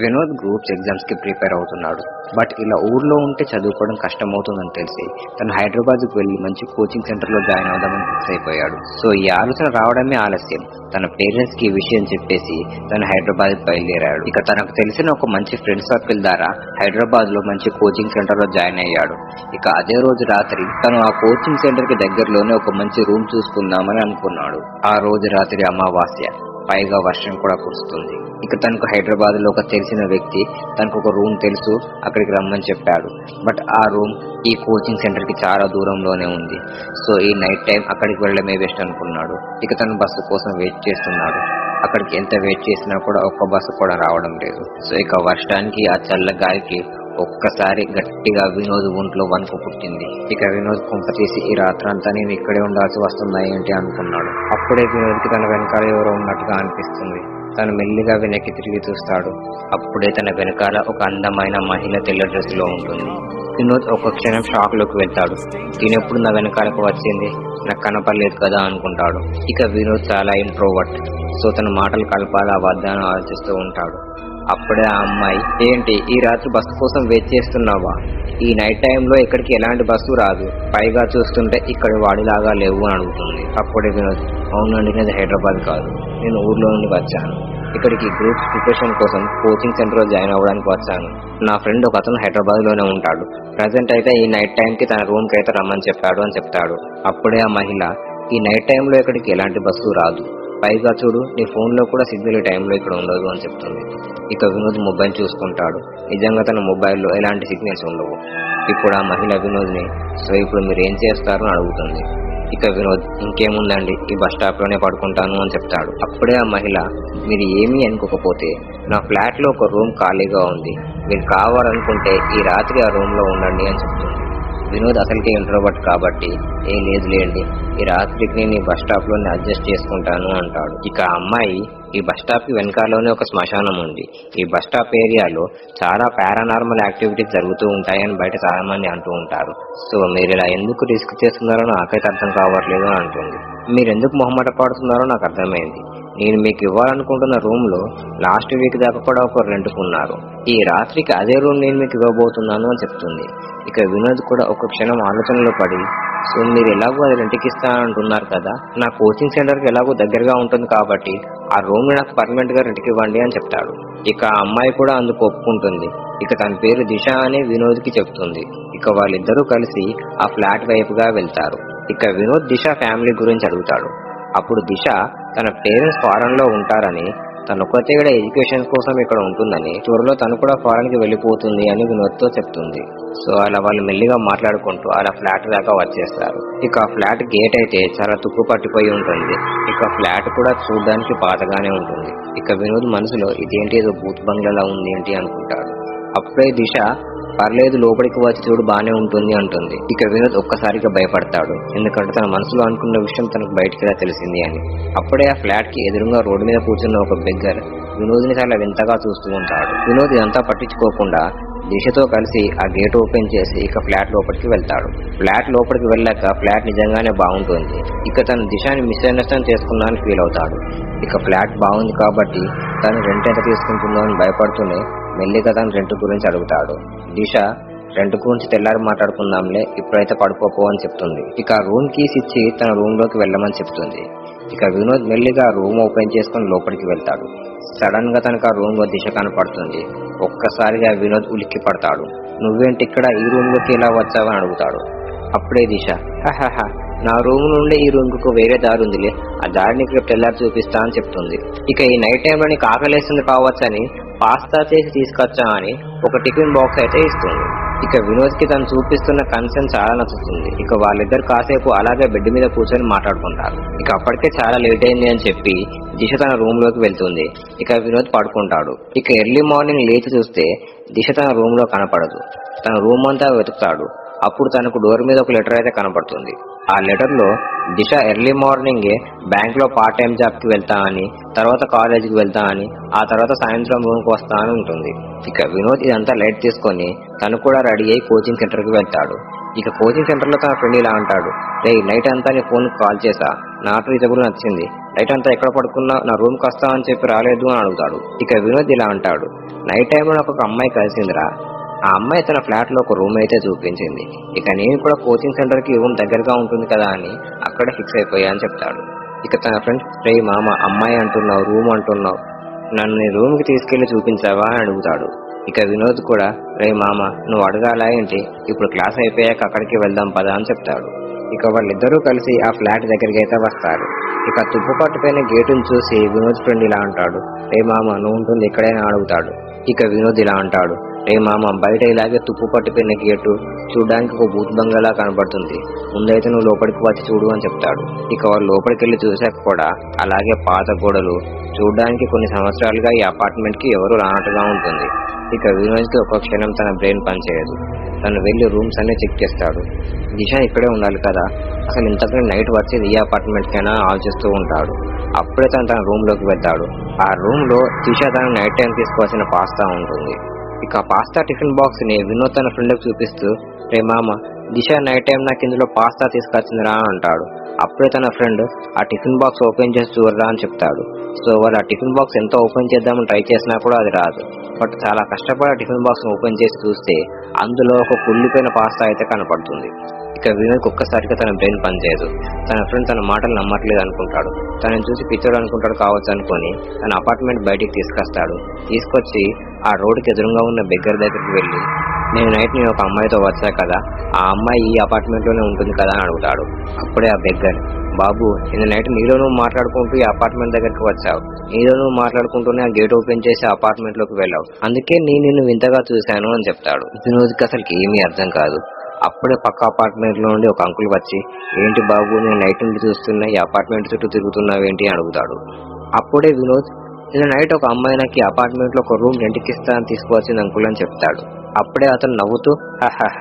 Vinod groups ఎగ్జామ్స్కి prepare అవుతున్నాడు. But ఇలా ఊర్లో ఉంటే చదువుకోవడం కష్టమవుతుందని తెలిసి తను హైదరాబాద్కు వెళ్ళి మంచి కోచింగ్ సెంటర్లో జాయిన్ అవుదామని ఫిక్స్ అయిపోయాడు. సో ఈ ఆలోచన రావడమే ఆలస్యం. తన పేరెంట్స్కి ఈ విషయం చెప్పేసి తను హైదరాబాద్ బయలుదేరాడు. ఇక తనకు తెలిసిన ఒక మంచి ఫ్రెండ్ సర్కిల్ ద్వారా హైదరాబాద్లో మంచి కోచింగ్ సెంటర్లో జాయిన్ అయ్యాడు. ఇక అదే రోజు రాత్రి తను ఆ కోచింగ్ సెంటర్కి దగ్గరలోనే ఒక మంచి రూమ్ చూసుకుందామని అనుకున్నాడు. ఆ రోజు రాత్రి అమావాస్య. పైగా వర్షం కూడా కురుస్తుంది. ఇక తనకు హైదరాబాద్లో ఒక తెలిసిన వ్యక్తి తనకు ఒక రూమ్ తెలుసు అక్కడికి రమ్మని చెప్పాడు. బట్ ఆ రూమ్ ఈ కోచింగ్ సెంటర్కి చాలా దూరంలోనే ఉంది. సో ఈ నైట్ టైం అక్కడికి వెళ్ళడమే బెస్ట్ అనుకున్నాడు. ఇక తను బస్సు కోసం వెయిట్ చేస్తున్నాడు. అక్కడికి ఎంత వెయిట్ చేసినా కూడా ఒక్క బస్సు కూడా రావడం లేదు. సో ఇక వర్షానికి ఆ చల్ల గాలికి ఒక్కసారి గట్టిగా వినోద్ ఒంట్లో వణుకు పుట్టింది. ఇక వినోద్ కుంప తీసి ఈ రాత్రంతా నేను ఇక్కడే ఉండాల్సి వస్తుందా ఏంటి? అనుకున్నాడు. అప్పుడే వినోద్కి తన వెనకాల ఎవరో ఉన్నట్టుగా అనిపిస్తుంది. తను మెల్లిగా వెనక్కి తిరిగి చూస్తాడు. అప్పుడే తన వెనకాల ఒక అందమైన మహిళ తెల్ల డ్రెస్లో ఉంటుంది. వినోద్ ఒక క్షణం షాక్లోకి వెళ్తాడు. తినప్పుడు నా వెనకాలకు వచ్చింది? నాకు కనపడలేదు కదా అనుకుంటాడు. ఇక వినోద్ చాలా ఇంట్రోవర్ట్ సో తన మాటలు కలపాలా వద్దా అని ఆలోచిస్తూ ఉంటాడు. అప్పుడే ఆ అమ్మాయి ఏంటి ఈ రాత్రి బస్సు కోసం వెయిట్ చేస్తున్నావా? ఈ నైట్ టైంలో ఇక్కడికి ఎలాంటి బస్సు రాదు. పైగా చూస్తుంటే ఇక్కడ వాడిలాగా లేవు అని అడుగుతుంది. అప్పుడే వినోద్ అవునండి నేను హైదరాబాద్ కాదు. నేను ఊర్లో నుండి వచ్చాను. ఇక్కడికి గ్రూప్ ప్రిపరేషన్ కోసం కోచింగ్ సెంటర్లో జాయిన్ అవ్వడానికి వచ్చాను. నా ఫ్రెండ్ ఒక అతను హైదరాబాద్లోనే ఉంటాడు. ప్రజెంట్ అయితే ఈ నైట్ టైంకి తన రూమ్కి అయితే రమ్మని చెప్పాడు అని చెప్తాడు. అప్పుడే ఆ మహిళ ఈ నైట్ టైంలో ఇక్కడికి ఎలాంటి బస్సు రాదు. పైగా చూడు నీ ఫోన్లో కూడా సిగ్నల్ టైంలో ఇక్కడ ఉండదు అని చెప్తుంది. ఇక వినోద్ మొబైల్ చూసుకుంటాడు. నిజంగా తన మొబైల్లో ఎలాంటి సిగ్నల్స్ ఉండవు. ఇప్పుడు ఆ మహిళ వినోద్ని సో ఇప్పుడు మీరు ఏం చేస్తారు అని అడుగుతుంది. ఇక వినోద్ ఇంకేముందండి ఈ బస్ స్టాప్లోనే పడుకుంటాను అని చెప్తాడు. అప్పుడే ఆ మహిళ మీరు ఏమీ అనుకోకపోతే నా ఫ్లాట్లో ఒక రూమ్ ఖాళీగా ఉంది. మీరు కావాలనుకుంటే ఈ రాత్రి ఆ రూమ్లో ఉండండి అని చెప్తుంది. వినోద్ అసలుకే ఇంట్రోవర్ట్ కాబట్టి ఏం లేదు లేండి ఈ రాత్రికి నేను ఈ బస్ స్టాప్లోనే అడ్జస్ట్ చేసుకుంటాను అంటాడు. ఇక అమ్మాయి ఈ బస్ స్టాప్కి వెనకాలలోనే ఒక శ్మశానం ఉంది. ఈ బస్ స్టాప్ ఏరియాలో చాలా పారానార్మల్ యాక్టివిటీస్ జరుగుతూ ఉంటాయని బయట చాలా మంది అంటూ ఉంటారు. సో మీరు ఇలా ఎందుకు రిస్క్ చేస్తున్నారో నాకైతే అర్థం కావట్లేదు అని అంటుంది. మీరు ఎందుకు మొహమాట పడుతున్నారో నాకు అర్థమైంది. నేను మీకు ఇవ్వాలనుకుంటున్న రూమ్లో లాస్ట్ వీక్ దాకా కూడా ఒక రెంట్కున్నారు. ఈ రాత్రికి అదే రూమ్ నేను మీకు ఇవ్వబోతున్నాను అని చెప్తుంది. ఇక వినోద్ కూడా ఒక క్షణం ఆలోచనలో పడి సో మీరు ఎలాగో అది రెంట్కి ఇస్తానంటున్నారు కదా. నా కోచింగ్ సెంటర్కి ఎలాగో దగ్గరగా ఉంటుంది కాబట్టి ఆ రూమ్ నాకు పర్మనెంట్గా రెంట్కి ఇవ్వండి అని చెప్తాడు. ఇక ఆ అమ్మాయి కూడా అందుకు ఒప్పుకుంటుంది. ఇక తన పేరు దిశ అని వినోద్కి చెప్తుంది. ఇక వాళ్ళిద్దరూ కలిసి ఆ ఫ్లాట్ వైపుగా వెళ్తారు. ఇక వినోద్ దిశ ఫ్యామిలీ గురించి అడుగుతాడు. అప్పుడు దిశ తన పేరెంట్స్ ఫారెన్లో ఉంటారని తను ఒక్కతే కూడా ఎడ్యుకేషన్ కోసం ఇక్కడ ఉంటుందని త్వరలో తను కూడా ఫారెన్కి వెళ్ళిపోతుంది అని వినోద్తో చెప్తుంది. సో అలా వాళ్ళు మెల్లిగా మాట్లాడుకుంటూ అలా ఫ్లాట్ దాకా వచ్చేస్తారు. ఇక ఫ్లాట్ గేట్ అయితే చాలా తుప్పు పట్టిపోయి ఉంటుంది. ఇక ఫ్లాట్ కూడా చూడడానికి పాతగానే ఉంటుంది. ఇక వినోద్ మనసులో ఇదేంటి ఏదో భూత్ బంగ్లాలా ఉంది ఏంటి? అనుకుంటాడు అప్పుడే దిశ పర్లేదు లోపలికి వచ్చి చూడు బానే ఉంటుంది అంటుంది. ఇక వినోద్ ఒక్కసారిగా భయపడతాడు. ఎందుకంటే తన మనసులో అనుకున్న విషయం తనకు బయటికి తెలిసింది అని. అప్పుడే ఆ ఫ్లాట్కి ఎదురుగా రోడ్డు మీద కూర్చున్న ఒక బెగ్గర్ వినోద్ని చాలా వింతగా చూస్తూ ఉంటాడు. వినోద్ ఇదంతా పట్టించుకోకుండా దిశతో కలిసి ఆ గేట్ ఓపెన్ చేసి ఇక ఫ్లాట్ లోపలికి వెళ్తాడు. ఫ్లాట్ లోపలికి వెళ్ళాక ఫ్లాట్ నిజంగానే బాగుంటుంది. ఇక తన దిశని మిస్అండర్స్టాండ్ చేసుకున్నాను ఫీల్ అవుతాడు. ఇక ఫ్లాట్ బాగుంది కాబట్టి తను రెంట్ ఎంత తీసుకుంటుందో అని భయపడుతూనే మెల్లిగా తన రెంట్ గురించి అడుగుతాడు. దిశ రెంట్ గురించి తెల్లారి మాట్లాడుకుందాంలే ఇప్పుడైతే పడుకోపో అని చెప్తుంది. ఇక రూమ్ కీస్ ఇచ్చి తన రూమ్లోకి వెళ్ళమని చెప్తుంది. ఇక వినోద్ మెల్లిగా రూమ్ ఓపెన్ చేసుకుని లోపలికి వెళ్తాడు. సడన్గా తనకు ఆ రూమ్లో దిశ కనపడుతుంది. ఒక్కసారిగా వినోద్ ఉలిక్కి పడతాడు. నువ్వేంటి ఇక్కడ ఈ రూమ్లోకి ఎలా వచ్చావని అడుగుతాడు. అప్పుడే దిశ. హహహ నా రూమ్ నుండి ఈ రూమ్కు వేరే దారి ఉందిలే. ఆ దారిని ఇక్కడ తెల్లారి చూపిస్తా అని చెప్తుంది. ఇక ఈ నైట్ టైంలో నీకు ఆకలేస్తుంది కావచ్చని పాస్తా చేసి తీసుకొచ్చా అని ఒక టిఫిన్ బాక్స్ అయితే ఇస్తుంది. ఇక వినోద్కి తను చూపిస్తున్న కన్సర్న్ చాలా నచ్చుతుంది. ఇక వాళ్ళిద్దరు కాసేపు అలాగే బెడ్ మీద కూర్చొని మాట్లాడుకుంటారు. ఇక అప్పటికే చాలా లేట్ అయింది అని చెప్పి దిశ తన రూమ్లోకి వెళ్తుంది. ఇక వినోద్ పడుకుంటాడు. ఇక ఎర్లీ మార్నింగ్ లేచి చూస్తే దిశ తన రూమ్లో కనపడదు. తన రూమ్ అంతా వెతుకుతాడు. అప్పుడు తనకు డోర్ మీద ఒక లెటర్ అయితే కనపడుతుంది. ఆ లెటర్లో దిశ ఎర్లీ మార్నింగే బ్యాంక్లో పార్ట్ టైం జాబ్కి వెళ్తా అని తర్వాత కాలేజ్కి వెళ్తా అని ఆ తర్వాత సాయంత్రం రూమ్కి వస్తా అని ఉంటుంది. ఇక వినోద్ ఇదంతా లైట్ తీసుకొని తను కూడా రెడీ అయి కోచింగ్ సెంటర్కి వెళ్తాడు. ఇక కోచింగ్ సెంటర్లో తన ఫ్రెండ్ ఇలా అంటాడు రే నైట్ అంతా నీ ఫోన్ కాల్ చేసా నాకు రీజబుల్ నచ్చింది. నైట్ అంతా ఎక్కడ పడుకున్నా నా రూమ్కి అని చెప్పి రాలేదు అని అడుగుతాడు. ఇక వినోద్ ఇలా అంటాడు నైట్ టైంలో నాకు ఒక అమ్మాయి కలిసిందిరా. ఆ అమ్మాయి తన ఫ్లాట్లో ఒక రూమ్ అయితే చూపించింది. ఇక నేను కూడా కోచింగ్ సెంటర్కి రూమ్ దగ్గరగా ఉంటుంది కదా అని అక్కడ ఫిక్స్ అయిపోయా అని చెప్తాడు. ఇక తన ఫ్రెండ్ రే మామ అమ్మాయి అంటున్నావు రూమ్ అంటున్నావు. నన్ను నీ రూమ్కి తీసుకెళ్ళి చూపించావా? అని అడుగుతాడు. ఇక వినోద్ కూడా రే మామ నువ్వు అడగాలా ఏంటి? ఇప్పుడు క్లాస్ అయిపోయాక అక్కడికి వెళ్దాం పదా అని చెప్తాడు. ఇక వాళ్ళిద్దరూ కలిసి ఆ ఫ్లాట్ దగ్గరికి అయితే వస్తారు. ఇక తుప్పుపట్టు పైన గేటును చూసి వినోద్ ఫ్రెండ్ ఇలా అంటాడు రే మామ నువ్వు ఉంటుంది ఇక్కడైనా అడుగుతాడు. ఇక వినోద్ ఇలా అంటాడు రే మామ బయట ఇలాగే తుప్పు పట్టిపోయిన గేటు చూడడానికి ఒక భూత్ బంగాలా కనబడుతుంది. ముందైతే నువ్వు లోపలికి వచ్చి చూడు అని చెప్తాడు. ఇక వారు లోపలికి వెళ్ళి చూసాక కూడా అలాగే పాత గోడలు చూడడానికి కొన్ని సంవత్సరాలుగా ఈ అపార్ట్మెంట్కి ఎవరు రానట్టుగా ఉంటుంది. ఇక వినోద్కి ఒక క్షణం తన బ్రెయిన్ పనిచేయదు. తను వెళ్ళి రూమ్స్ అన్నీ చెక్ చేస్తాడు. దిశ ఇక్కడే ఉండాలి కదా అసలు ఇంతకంటే నైట్ వచ్చేది ఈ అపార్ట్మెంట్ కైనా ఆలోచిస్తూ ఉంటాడు. అప్పుడే తను తన రూమ్లోకి వెళ్తాడు. ఆ రూమ్లో దిశ తన నైట్ టైం తీసుకోవాల్సిన పాస్తా ఉంటుంది. ఇక పాస్తా టిఫిన్ బాక్స్ని వినోద్ తన ఫ్రెండ్ చూపిస్తూ రే మామ దిశ నైట్ టైం నాకు ఇందులో పాస్తా తీసుకొచ్చిందిరా అని అంటాడు. అప్పుడే తన ఫ్రెండ్ ఆ టిఫిన్ బాక్స్ ఓపెన్ చేసి చూడరా అని చెప్తాడు. సో వాడు ఆ టిఫిన్ బాక్స్ ఎంత ఓపెన్ చేద్దామని ట్రై చేసినా కూడా అది రాదు. బట్ చాలా కష్టపడి ఆ టిఫిన్ బాక్స్ ఓపెన్ చేసి చూస్తే అందులో ఒక కుళ్ళిపోయిన పాస్తా అయితే కనపడుతుంది. ఇక వినోద్ ఒక్కసారిగా తన బ్రెయిన్ పనిచేయదు. తన ఫ్రెండ్ తన మాటలు నమ్మట్లేదు అనుకుంటాడు. తనని చూసి పిచ్చోడు అనుకుంటాడు కావచ్చు అనుకొని తన అపార్ట్మెంట్ బయటికి తీసుకొస్తాడు. తీసుకొచ్చి ఆ రోడ్డుకి ఎదురుగా ఉన్న బెగ్గర దగ్గరికి వెళ్ళి నేను నైట్ నేను ఒక అమ్మాయితో వచ్చా కదా ఆ అమ్మాయి ఈ అపార్ట్మెంట్లోనే ఉంటుంది కదా అని అడుగుతాడు. అప్పుడే ఆ బెగ్గర్ బాబు నిన్న నైట్ నీలో నువ్వు మాట్లాడుకుంటూ ఈ అపార్ట్మెంట్ దగ్గరికి వచ్చావు. నీలో నువ్వు మాట్లాడుకుంటూనే ఆ గేట్ ఓపెన్ చేసి అపార్ట్మెంట్లోకి వెళ్ళావు. అందుకే నేను నిన్ను వింతగా చూశాను అని చెప్తాడు. వినోద్కి అసలు ఏమీ అర్థం కాదు. అప్పుడే పక్క అపార్ట్మెంట్లో నుండి ఒక అంకుల్ వచ్చి ఏంటి బాబు నేను నైట్ నుండి చూస్తున్నా ఈ అపార్ట్మెంట్ చుట్టూ తిరుగుతున్నావు ఏంటి? అని అడుగుతాడు. అప్పుడే వినోద్ నిన్న నైట్ ఒక అమ్మాయి నాకు ఈ అపార్ట్మెంట్లో ఒక రూమ్ రెంట్కి ఇస్తా అని తీసుకువచ్చింది అంకుల్ అని చెప్తాడు. అప్పుడే అతను నవ్వుతూ హహహ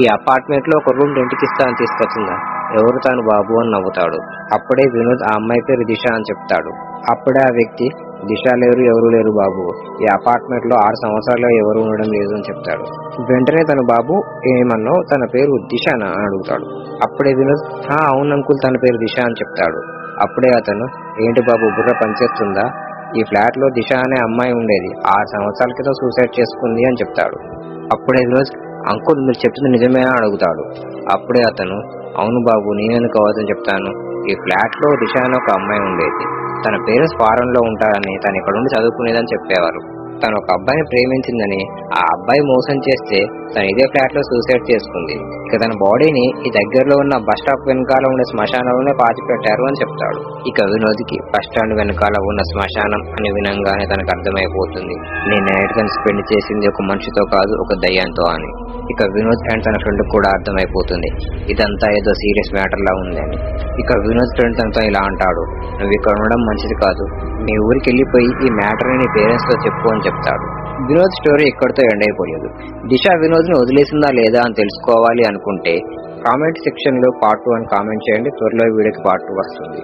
ఈ అపార్ట్మెంట్లో ఒక రూమ్ రెంట్కి ఇస్తా అని తీసుకొచ్చిందా. ఎవరు తాను బాబు అని నవ్వుతాడు. అప్పుడే వినోద్ ఆ అమ్మాయి పేరు దిశ అని చెప్తాడు. అప్పుడే ఆ వ్యక్తి దిశ లేరు ఎవరు లేరు బాబు. ఈ అపార్ట్మెంట్లో ఆరు సంవత్సరాలు ఎవరు ఉండడం లేదు అని చెప్తాడు. వెంటనే తన బాబు ఏమన్నావు? తన పేరు దిశ అని అడుగుతాడు. అప్పుడే వినోద్ "హా, అవును అంకుల్ తన పేరు దిశ అని చెప్తాడు. అప్పుడే అతను ఏంటి బాబు బుర్ర పనిచేస్తుందా? ఈ ఫ్లాట్లో దిశ అనే అమ్మాయి ఉండేది. ఆరు సంవత్సరాల క్రితం సూసైడ్ చేసుకుంది అని చెప్తాడు. అప్పుడే రోజు అంకుల్ మీరు చెప్తుంది నిజమేనా అడుగుతాడు. అప్పుడే అతను అవును బాబు నేనెందుకు అవ్వదని చెప్తాను. ఈ ఫ్లాట్లో దిశ అనే ఒక అమ్మాయి ఉండేది. తన పేరెంట్స్ ఫారెన్లో ఉంటారని తను ఇక్కడ ఉండి చదువుకునేదని చెప్పేవారు. తను ఒక అబ్బాయిని ప్రేమించిందని ఆ అబ్బాయి మోసం చేస్తే తను ఇదే ఫ్లాట్లో సూసైడ్ చేసుకుంది. ఇక తన బాడీని ఈ దగ్గరలో ఉన్న బస్ స్టాప్ వెనకాల ఉన్న శ్మశానంలోనే పాతిపెట్టారు అని చెప్తాడు. ఇక వినోద్కి బస్ స్టాండ్ వెనకాల ఉన్న శ్మశానం అని వినంగానే తనకు అర్థమైపోతుంది. నేను నైట్ తను స్పెండ్ చేసింది ఒక మనిషితో కాదు ఒక దయ్యంతో అని. ఇక వినోద్ అండ్ తన ఫ్రెండ్ కూడా అర్థమైపోతుంది. ఇదంతా ఏదో సీరియస్ మ్యాటర్ లా ఉందని. ఇక వినోద్ ఫ్రెండ్ తనతో ఇలా అంటాడు. నువ్వు ఇక్కడ ఉండడం మంచిది కాదు. మీ ఊరికి వెళ్ళిపోయి ఈ మ్యాటర్ని పేరెంట్స్తో చెప్పు అని చెప్తాడు. వినోద్ స్టోరీ ఇక్కడితో ఎండ్ అయిపోలేదు. దిశ వినోద్ని వదిలేసిందా లేదా అని తెలుసుకోవాలి అనుకుంటే కామెంట్ సెక్షన్లో పార్ట్ టూ అని కామెంట్ చేయండి. త్వరలో వీడికి వీడియోకి పార్ట్ టూ వస్తుంది.